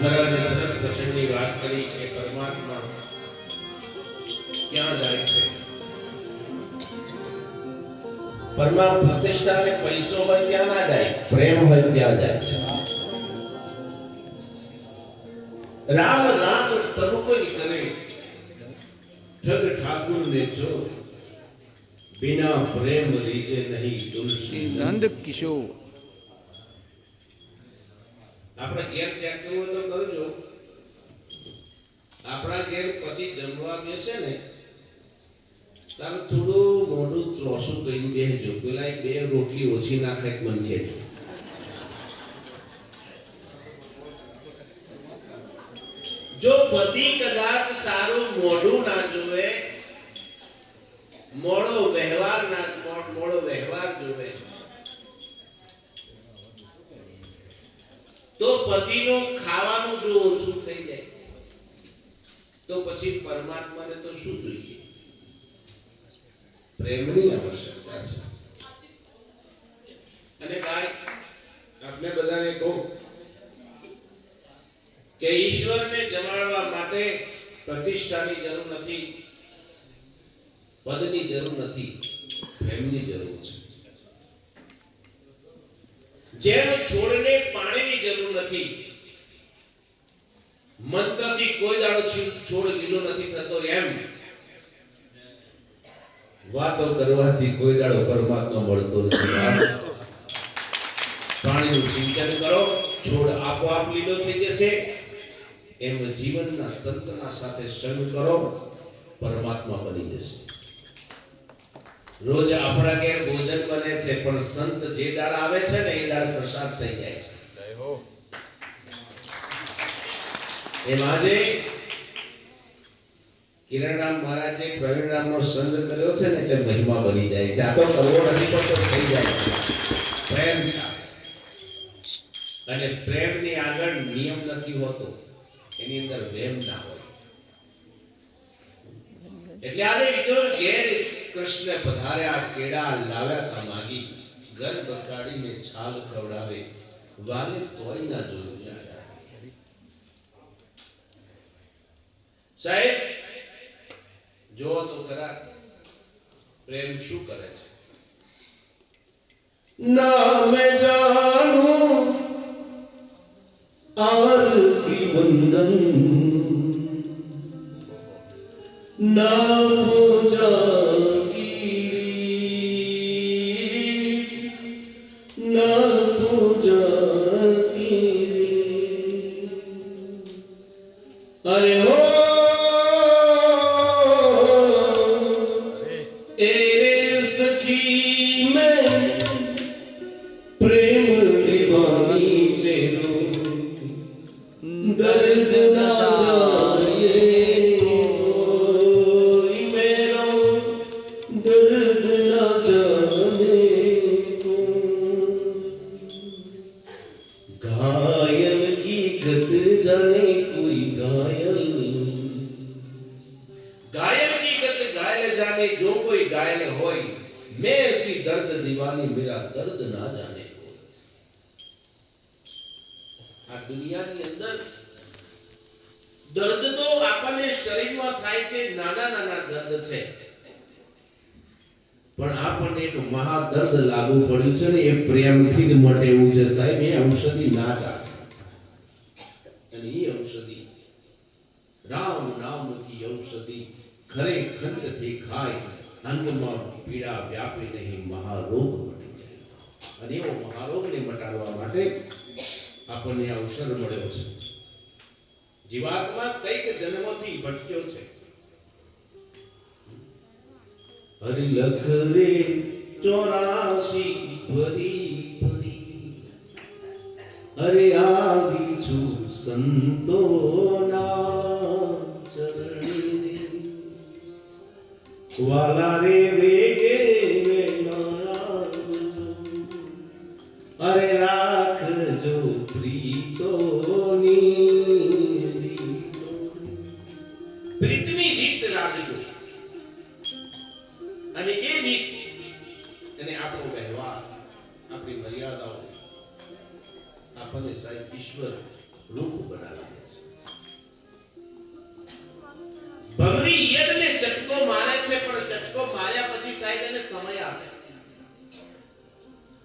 મહારાજે સરસ પ્રસંગની વાત કરી ક્યાં ને જાય, પ્રેમ હોય ત્યાં જાય છે. રામ રામ સબ કોઈ કરે. જગ ઠાકુર ને જો બિના પ્રેમ રીજે નહીં તુલસી નંદ કિશોર આપણે ઘેર ચેક કરવું તો કરજો. આપણા ઘેર પતિ જમવા બેસે ને તારે થોડું મોઢું ત્રોસું કરીને બેસજો પેલા એક બે રોટલી ઓછી નાખે મન મને કહેજો. જો પતિ કદાચ સારું મોઢું ના જોવે મોડો વ્યવહાર ના મોડો વ્યવહાર જોવે તો પતિનો ખાવાનું જો ઓછું થઈ જાય, તો પછી પરમાત્માને તો શું જોઈએ? પ્રેમની આવશ્યકતા છે. અને ભાઈ આપણે બધાને કહું કે ઈશ્વરને જમાડવા માટે પ્રતિષ્ઠાની જરૂર નથી. પદની જરૂર નથી, પ્રેમની જરૂર છે. જેમ છોડને પાણીની જરૂર નથી, મંત્રથી કોઈ દાડો છોડ લીલો નથી થતો એમ, વાતો કરવાથી કોઈ દાડો પરમાત્મા મળતો નથી. પાણીનું સિંચન કરો, છોડ આપોઆપ લીલો થઈ જશે. એમ જીવનના સંતના સાથે સંગ કરો, પરમાત્મા બની જશે. રોજ આપણા ઘેર ભોજન બને છે પણ સંત જે દાળ આવે છે ને એ દાળ પ્રસાદ થઈ જાય છે. એમ આજે કિરણરામ મહારાજે પ્રવીણરામનો સંગ કર્યો છે ને એટલે મહિમા બની જાય છે. આ તો કરવો નથી પડતો થઈ જાય છે. પ્રેમ છે. અને પ્રેમની આગળ નિયમ નથી હોતો. એની અંદર વેમ ના હોય. એટલે આજે બીજો ઘેર કૃષ્ણ પધાર્યા, કેળા લાવ્યા તા માગી. ઘર બકાડીને છાલ ખવડાવે. વાલે તોય ના જોયું સાહેબ, જો તો ખરા પ્રેમ શું કરે છે? નામ જાણું આરતી વંદન. ના નાના દર્દ છે. પણ આપણને એક મહાદર્દ લાગુ પડ્યું છે ને, એ પ્રેમથી જ મટે એવું છે સાહેબ. એ ઔષધિ ના ચાલે. અને એ ઔષધિ, રામ નામ કી ઔષધિ ખરે ખંતથી ખાય. અંગમાં પીડા વ્યાપે નહીં, મહારોગ મટી અને એવો મહારોગને મટાડવા માટે આપણને અવસર મળ્યો છે. જીવાત્મા કંઈક જન્મથી ભટક્યો છે. હરિ લખ રે ચોરાશી ભરી ભરી. અરે આવી છું સંતોના ચરણે. વાલા રે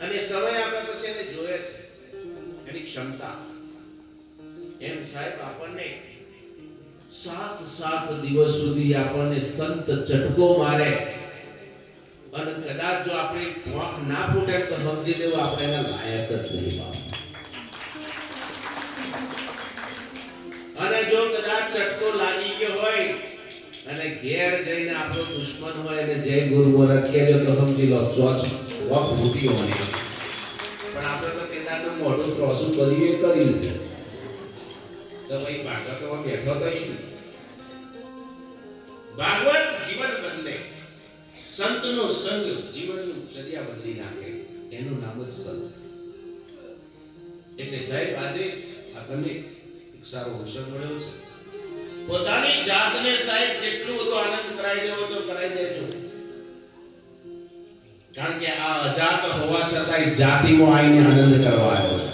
અને સમય આપ્યા પછી એને જોયે છે. એની ક્ષમતા. એમ સાહેબ, આપણને સાત સાત દિવસ સુધી આપણને સંત ચટકો મારે. અને કદાચ જો આપણે પોખ ના ફૂટે તો સમજી લેવું આપણે એના લાયક જ નહીં અને જો કદાચ ચટકો લાગી ગયો હોય, અને ઘેર જઈને આપણો દુશ્મન હોય અને જય ગુરુ મહારાજ કહેજો તો સમજી લો, ચોચ, વખ ફૂટી હોવાની મોઢું ચોસું કર્યું એ કર્યું છે. ભાગવત જીવન બદલે. સંતનો સંગ જીવનનું ચર્યા બદલી નાખે. એનું નામ જ સંત. એટલે સાહેબ, આજે આપણને એક સારો અવસર મળ્યો છે. પોતાની જાતને સાહેબ, જેટલું બધું આનંદ કરાવી દેવો તો કરાવી દેજો. કારણ કે આ અજાત હોવા છતાં જાતિમાં આવીને આનંદ કરવા આવ્યો છે.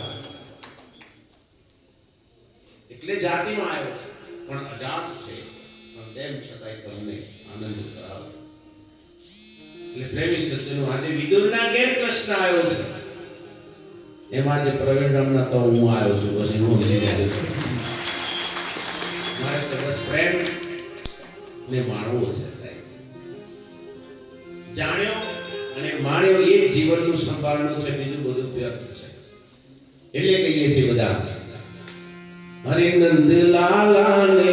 એટલે જાતિમાં આવ્યો છે. પણ અજાત છે, પણ તેમ છતાંય તમને આનંદ કરાવે. એટલે પ્રેમી સજ્જનો, આજે વિદુરના ઘેર કૃષ્ણ આવ્યો છે. એમાં જે પ્રવીણ રમના તો હું આવ્યો છું, પછી હું લઈને આવ્યો. મારે તો પ્રેમ ને માણવો છે સાહેબ. જાણ્યો માણ્યો એ જ જીવનનું સંભાળનું છે, બીજું બધું વ્યર્થ છે. એટલે કહીએ છીએ બધા હરે નંદ લાલા ને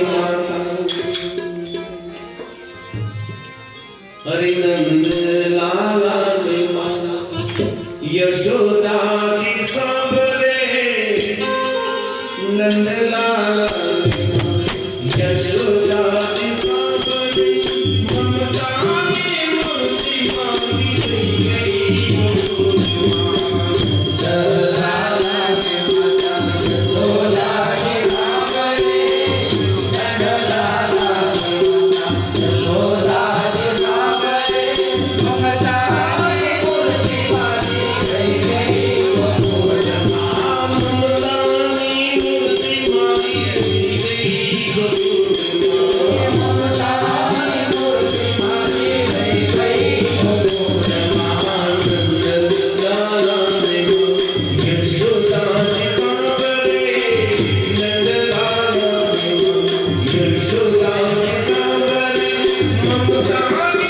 Thank you.